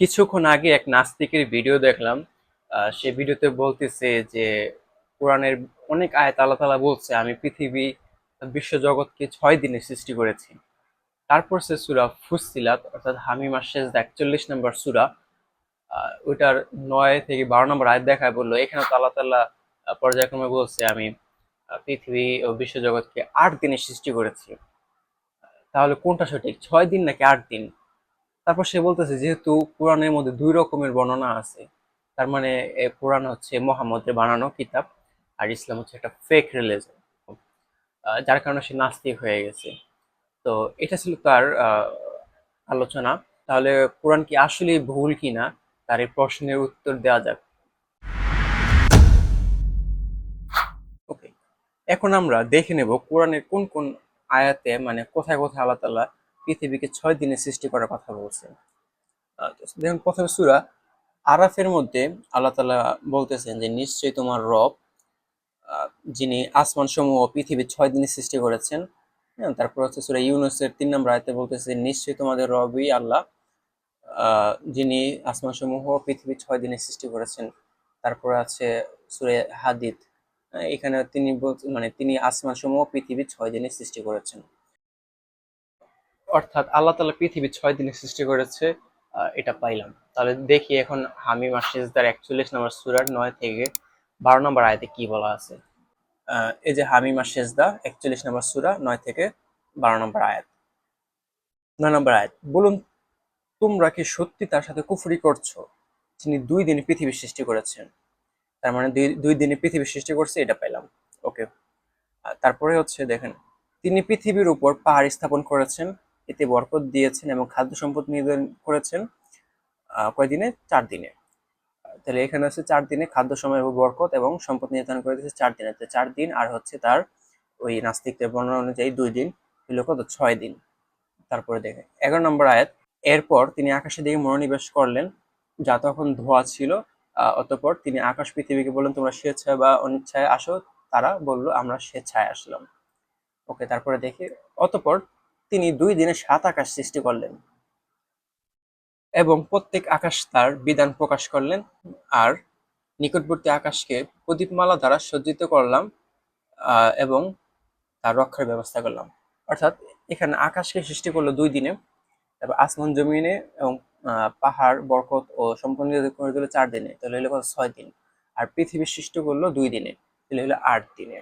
কিছুক্ষণ আগে এক নাস্তিকের ভিডিও দেখলাম সে ভিডিওতে বলতেছে যে, কোরআনের অনেক আয়াত আল্লাহ তাআলা বলছে, আমি পৃথিবী বিশ্বজগৎকে ছয় দিনে সৃষ্টি করেছি। তারপর সে সুরা ফুসিলাত অর্থাৎ হামিমা শেষদা একচল্লিশ নম্বর সুরা ওইটার নয় থেকে বারো নম্বর আয়াত দেখায় বলল, এখানে তো আল্লাহ তাল্লাহ পর্যায়ক্রমে বলছে, আমি পৃথিবী ও বিশ্বজগৎকে আট দিনে সৃষ্টি করেছি। তাহলে কোনটা সঠিক? ছয় দিন নাকি আট দিন? তারপর সে বলতেছে, যেহেতু কোরআনের মধ্যে দুই রকমের বর্ণনা আছে, তার মানে কোরআন হচ্ছে মোহাম্মদের বানানো কিতাব আর ইসলাম হচ্ছে একটা ফেক রিলিজন যার কারণে সে নাস্তিক হয়ে গেছে। তো এটা ছিল তার আলোচনা। তাহলে কোরআন কি আসলে ভুল কিনা, তার এই প্রশ্নের উত্তর দেওয়া যাক। ওকে এখন আমরা দেখে নেব কোরআনের কোন কোন আয়াতে মানে কোথায় কোথায় আল্লাহ তাআলা পৃথিবীকে ছয় দিনে সৃষ্টি করার কথা তো দেখুন, প্রথমে সুরা আরাফের মধ্যে আল্লাহ তালা বলতেছেন যে, নিশ্চয়ই তোমার রব যিনি আসমান সমূহ ও পৃথিবী ছয় দিনে সৃষ্টি করেছেন হ্যাঁ তারপর হচ্ছে সুরা ইউনুসের তিন নম্বর আয়তে বলতেছে নিশ্চয়ই তোমাদের রবই আল্লাহ যিনি আসমান সমূহ ও পৃথিবী ছয় দিনে সৃষ্টি করেছেন। তারপর আছে সুরে হাদিদ। এখানে তিনি মানে তিনি আসমান সমূহ পৃথিবী ছয় দিনে সৃষ্টি করেছেন। অর্থাৎ আল্লাহ তালা পৃথিবী ছয় দিনে সৃষ্টি করেছে এটা পাইলাম। তাহলে দেখি এখন হামিম আশিসদার একচল্লিশ নম্বর সুরার নয় থেকে বারো নম্বর আয়তে কি বলা আছে। এই যে হামিমা শেজদা একচল্লিশ নম্বর সুরা নয় থেকে বারো নম্বর আয়াত। নয় নম্বর আয়াত, বলুন, তোমরা কি সত্যি তার সাথে কুফরি করছ? তিনি দুই দিনে পৃথিবী সৃষ্টি করেছেন। তার মানে দুই দুই দিনে পৃথিবী সৃষ্টি করছে, এটা পাইলাম। ওকে। তারপরে হচ্ছে দেখেন, তিনি পৃথিবীর উপর পাহাড় স্থাপন করেছেন এতে বরকত দিয়েছেন এবং খাদ্য সম্পদ নির্ধারণ করেছেন কয়দিনে? চার দিনে। তাহলে এখানে হচ্ছে চার দিনে খাদ্য সময় এবং বরকত এবং সম্পদ নির্ধারণ করে দিয়েছে চার দিনে। চার দিন আর হচ্ছে তার ওই নাস্তিকদের বর্ণনা অনুযায়ী দুই দিন হলো কত ছয় দিন। তারপরে দেখে এগারো নম্বর আয়াত, এরপর তিনি আকাশের দিকে মনোনিবেশ করলেন, যা তখন ধোয়া ছিল অতঃপর তিনি আকাশ পৃথিবীকে বললেন, তোমরা স্বেচ্ছায় বা অনিচ্ছায় আসো। তারা বলল, আমরা স্বেচ্ছায় আসলাম। ওকে, তারপরে দেখি, অতঃপর তিনি দুই দিনে সাত আকাশ সৃষ্টি করলেন এবং প্রত্যেক আকাশ তার বিধান প্রকাশ করলেন। আর নিকটবর্তী আকাশকে প্রদীপমালা দ্বারা সজ্জিত করলাম এবং তার রক্ষার ব্যবস্থা করলাম। অর্থাৎ এখানে আকাশকে সৃষ্টি করল দুই দিনে। তারপর আসমান জমিনে এবং পাহাড়, বরকত ও সম্পন্ন করে দিল চার দিনে। তাহলে হলো কত? ছয় দিন। আর পৃথিবী সৃষ্টি করল দুই দিনে। তাহলে হলো আট দিনে।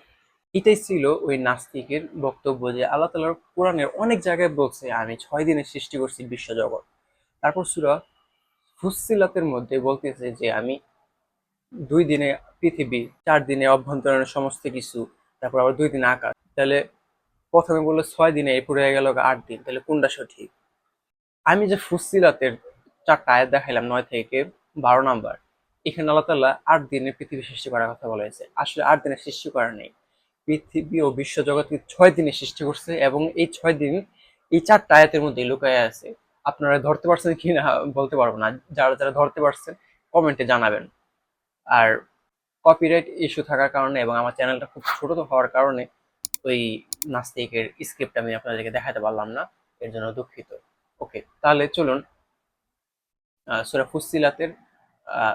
এটাই ছিল ওই নাস্তিকের বক্তব্য যে আল্লাহ তালার কোরআনের অনেক জায়গায় বলছে, আমি ছয় দিনে সৃষ্টি করছি বিশ্বজগৎ। তারপর সুরা ফুসিলাতের মধ্যে বলতেছে যে আমি দুই দিনে পৃথিবী, চার দিনে অভ্যন্তরীণ সমস্ত কিছু, তারপর আবার দুই দিনে আকাশ। তাহলে প্রথমে বলল ছয় দিনে এরপর হয়ে গেল আট দিন, তাহলে কোনটা সঠিক? আমি যে ফুসিলাতের চারটা আয়াত দেখাইলাম, নয় থেকে বারো নাম্বার, এখানে আল্লাহ তাল্লাহ আট দিনে পৃথিবী সৃষ্টি করার কথা বলা হয়েছে আসলে আট দিনে সৃষ্টি করা নেই। পৃথিবী ও বিশ্বজগৎকে ছয় দিনে সৃষ্টি করছে এবং এই ছয় দিন এই চারটা আয়াতের মধ্যে লুকায় আছে। আপনারা ধরতে পারছেন কি না বলতে পারব না। যারা যারা ধরতে পারছেন, কমেন্টে জানাবেন। আর কপিরাইট ইস্যু থাকার কারণে এবং আমার চ্যানেলটা খুব ছোট তো হওয়ার কারণে ওই নাস্তিকের স্ক্রিপ্ট আমি আপনাদেরকে দেখাতে পারলাম না। এর জন্য দুঃখিত। ওকে তাহলে চলুন সুরা ফুসিলাতের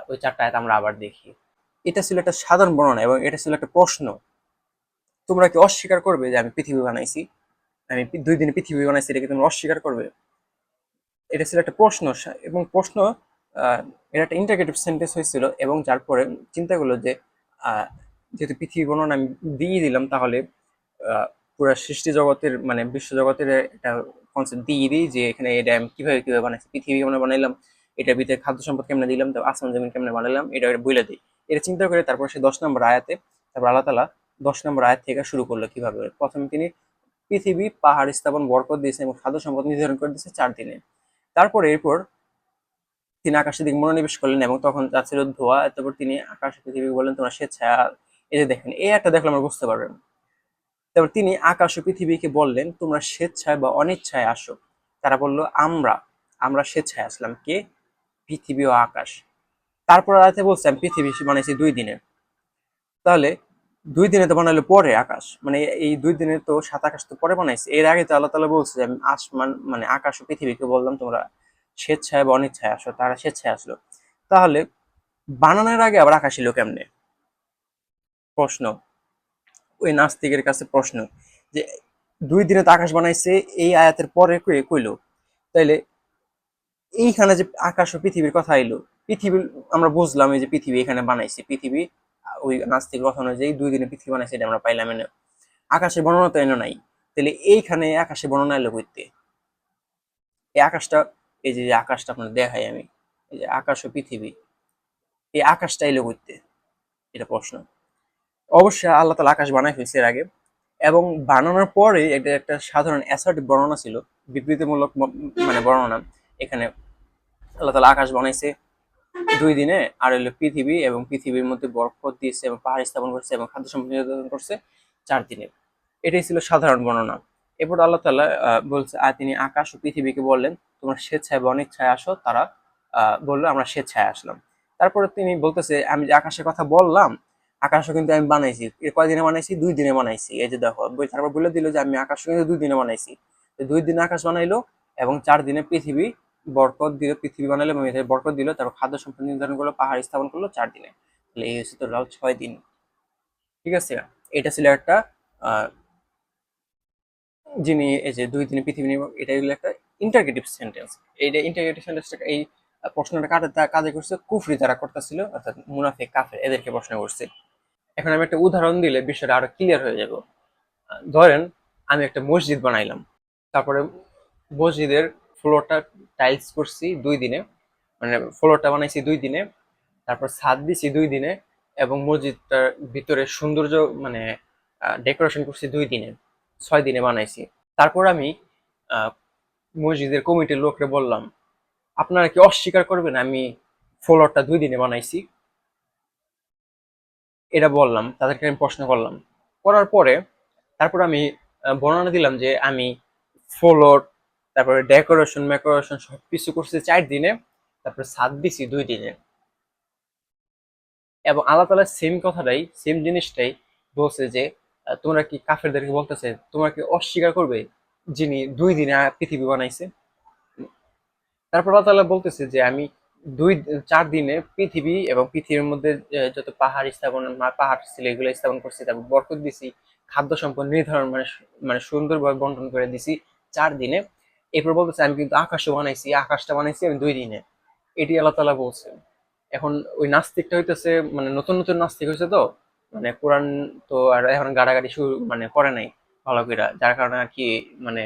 ওই চারটা আয়াত আমরা আবার দেখি। এটা ছিল একটা সাধারণ বর্ণনা এবং এটা ছিল একটা প্রশ্ন। তোমরা কি অস্বীকার করবে যে আমি পৃথিবী বানাইছি? আমি দুই দিনে পৃথিবী বানাইছি, এটা কি তোমরা অস্বীকার করবে? এটা ছিল একটা প্রশ্ন। এবং প্রশ্ন এটা একটা ইন্টারগেটিভ সেন্টেন্স হয়েছিল এবং যার পরে চিন্তা করল যে যেহেতু পৃথিবী বর্ণনা আমি দিয়ে দিলাম, তাহলে পুরো সৃষ্টি জগতের মানে বিশ্ব জগতের একটা কনসেপ্ট দিয়ে দিই যে এখানে এটা আমি কীভাবে কীভাবে বানাইছি, পৃথিবী কেমন বানাইলাম, এটার ভিতরে খাদ্য সম্পদ কেমনে দিলাম তো আসমান জমিন কেমনে বানাইলাম, এটা বলে দিই এটা চিন্তা করে তারপর সে দশ নম্বর আয়াতে, তারপর আল্লাহ তালা দশ নম্বর আয়াত থেকে শুরু করল কীভাবে? প্রথমে তিনি পৃথিবী, পাহাড় স্থাপন, বরকত দিয়েছে এবং খাদ্য সম্পদ নির্ধারণ করে দিয়েছে চার দিনে। তারপরে এরপর তিনি আকাশের দিকে মনোনিবেশ করলেন এবং তখন যা ধোয়া তারপর তিনি আকাশ পৃথিবীকে বললেন, তোমরা স্বেচ্ছায় এই যে দেখেন, এই একটা দেখলে আমরা বুঝতে পারবেন। তারপর তিনি আকাশ ও পৃথিবীকে বললেন, তোমরা স্বেচ্ছায় বা অনিচ্ছায় আসো। তারা বলল, আমরা আমরা স্বেচ্ছায় আসলাম। কে? পৃথিবী ও আকাশ। তারপর রাতে বলছে, আমি পৃথিবী বানাইছি দুই দিনে। তাহলে দুই দিনে তো বানাইলো পরে আকাশ। মানে এই দুই দিনে তো সাত আকাশ তো পরে বানাইছে। এর আগে তো আল্লাহ তালা বলছে যে, আসমান মানে আকাশ ও পৃথিবীকে বললাম, তোমরা স্বেচ্ছায় বা অনিচ্ছায় আসো, তারা স্বেচ্ছায় আসলো। তাহলে বানানোর আগে আবার আকাশ এলো কেমনে? প্রশ্ন। ওই নাস্তিকের কাছে প্রশ্ন যে, দুই দিনে তো আকাশ বানাইছে, এই আয়াতের পরে কই কইলো? তাইলে এইখানে যে আকাশ ও পৃথিবীর কথা এলো পৃথিবী, আমরা বুঝলাম এই যে পৃথিবী এখানে বানাইছে। পৃথিবী ওই নাস্তিক কথা অনুযায়ী দুই দিনে পৃথিবী বানাইছে এটা আমরা পাইলাম এনে। আকাশের বর্ণনা তো এনে নাই। তাহলে এইখানে আকাশের বর্ণনা এলো কইতে? এই আকাশটা, এই যে আকাশটা আপনার দেখাই আমি, এই যে আকাশ ও পৃথিবী, এই আকাশটা এলো কইতে? এটা প্রশ্ন। অবশ্যই আল্লাহ তালা আকাশ বানাই ফেলছে এর আগে, এবং বানানোর পরে এটা একটা সাধারণ অ্যাসার্টিভ বর্ণনা ছিল, বিবৃতিমূলক মানে বর্ণনা। এখানে আল্লাহ তালা আকাশ বানাইছে দুই দিনে, আর হলো পৃথিবী এবং পৃথিবীর মধ্যে বরফত দিয়েছে এবং পাহাড় স্থাপন করছে এবং খাদ্য সম্পদ নির্ধারণ করছে চার দিনে। এটাই ছিল সাধারণ বর্ণনা। এরপর আল্লাহ তাল্লাহ বলছে, আর তিনি আকাশ ও পৃথিবীকে বললেন, তোমরা স্বেচ্ছায় বা অনিচ্ছায় আসো। তারা বলল, আমরা স্বেচ্ছায় আসলাম। তারপরে তিনি বলতেছে, আমি যে আকাশের কথা বললাম, আকাশও কিন্তু আমি বানাইছি। এর কয়দিনে বানাইছি? দুই দিনে বানাইছি। এই যে দেখো তারপর বলে দিল যে, আমি আকাশ কিন্তু দুই দিনে বানাইছি। দুই দিনে আকাশ বানাইলো এবং চার দিনে পৃথিবী বরকত দিল, পৃথিবী বানাইলো এবং এতে বরকত দিল, তারপর খাদ্য সম্পদ নির্ধারণ করল, পাহাড় স্থাপন করল, চার দিনে। তাহলে এই হচ্ছে টোটাল ছয় দিন। ঠিক আছে? এটা ছিল একটা যিনি এই যে দুই দিনে পৃথিবী এটা হলো একটা ইন্টারগেটিভ সেন্টেন্স এইটা ইন্টারগেটিভ সেন্টেন্সটা এই প্রশ্নটা কাটে তা কাজে করছে? কুফরি যারা করতেছিল, অর্থাৎ মুনাফে কাফের, এদেরকে প্রশ্ন করছে। এখন আমি একটা উদাহরণ দিলে বিষয়টা আরও ক্লিয়ার হয়ে যাব। ধরেন, আমি একটা মসজিদ বানাইলাম। তারপরে মসজিদের ফ্লোরটা টাইলস করছি দুই দিনে। মানে ফ্লোরটা বানাইছি দুই দিনে, তারপর ছাদ দিছি দুই দিনে এবং মসজিদটার ভিতরে সৌন্দর্য মানে ডেকোরেশন করছি দুই দিনে, ছয় দিনে বানাইছি। তারপর আমি মসজিদের কমিটির লোকরে বললাম, আপনারা কি অস্বীকার করবেন আমি ফ্লোরটা দুই দিনে বানাইছি? এটা বললাম, তাদেরকে আমি প্রশ্ন করলাম। করার পরে, তারপর আমি বর্ণনা দিলাম যে আমি ফ্লোর তারপরে ডেকোরেশন মেকোরেশন সব কিছু করছি চার দিনে, তারপরে সাত দিছি দুই দিনে। এবং আল্লাহ তালা সেম কথাটাই সেম জিনিসটাই বলছে যে তোমরা কি কাফেরদেরকে বলতেছে, তোমরা কি অস্বীকার করবে যিনি দুই দিনে পৃথিবী বানাইছে? তারপর আল্লাহ তাআলা বলতেছে যে, আমি দুই, চার দিনে পৃথিবী এবং পৃথিবীর মধ্যে যত পাহাড় স্থাপন পাহাড় ছিল, এগুলো স্থাপন করছি, তারপর বরকত দিছি, খাদ্য সম্পদ নির্ধারণ মানে মানে সুন্দরভাবে বন্টন করে দিছি চার দিনে। এরপর বলতেছে আমি কিন্তু আকাশও বানাইছি আকাশটা বানাইছি আমি দুই দিনে। এটি আল্লাহ তালা বলছে। এখন ওই নাস্তিকটা হইতেছে মানে নতুন নতুন নাস্তিক হয়েছে তো মানে কোরআন তো আর এখন গাড়াগাড়ি শুরু মানে করে নাই ভালো করে যার কারণে আর কি মানে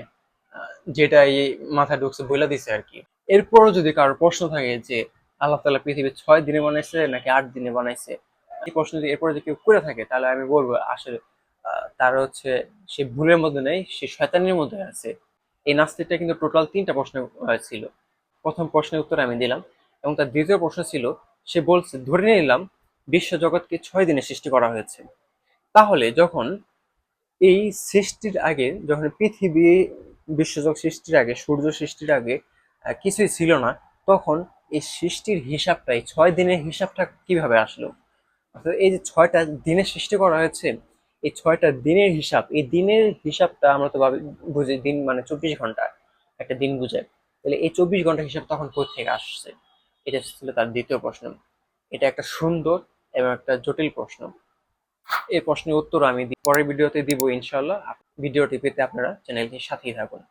আহ, যেটা এই মাথায় ঢুকছে বইলা দিছে আর কি। এরপরও যদি কারোর প্রশ্ন থাকে যে আল্লাহ তালা পৃথিবী ছয় দিনে বানাইছে নাকি আট দিনে বানাইছে এই প্রশ্ন যদি এরপরে যদি কেউ করে থাকে তাহলে আমি বলব আসলে তার হচ্ছে সে ভুলের মধ্যে নেই সে শয়তানির মধ্যে আছে। এই নাস্তিকটা কিন্তু টোটাল তিনটা প্রশ্ন ছিল। প্রথম প্রশ্নের উত্তর আমি দিলাম এবং তার দ্বিতীয় প্রশ্ন ছিল, সে বলছে, ধরে নিলাম বিশ্ব জগৎকে ছয় দিনে সৃষ্টি করা হয়েছে। তাহলে যখন এই সৃষ্টির আগে, যখন পৃথিবী বিশ্বজগ সৃষ্টির আগে, সূর্য সৃষ্টির আগে কিছুই ছিল না, তখন এই সৃষ্টির হিসাবটা এই ছয় দিনের হিসাবটা কীভাবে আসলো? অর্থাৎ এই যে ছয়টা দিনের সৃষ্টি করা হয়েছে এই ছয়টা দিনের হিসাব, এই দিনের হিসাবটা আমরা তো ভাবি বুঝি দিন মানে চব্বিশ ঘণ্টা একটা দিন বুঝে। তাহলে এই চব্বিশ ঘণ্টা হিসাব তখন থেকে আসছে? এটা ছিল তার দ্বিতীয় প্রশ্ন। এটা একটা সুন্দর এবং একটা জটিল প্রশ্ন। এই প্রশ্নের উত্তর আমি পরের ভিডিওতে দিব ইনশাল্লাহ ভিডিওটি পেতে আপনারা চ্যানেলটির সাথেই থাকুন।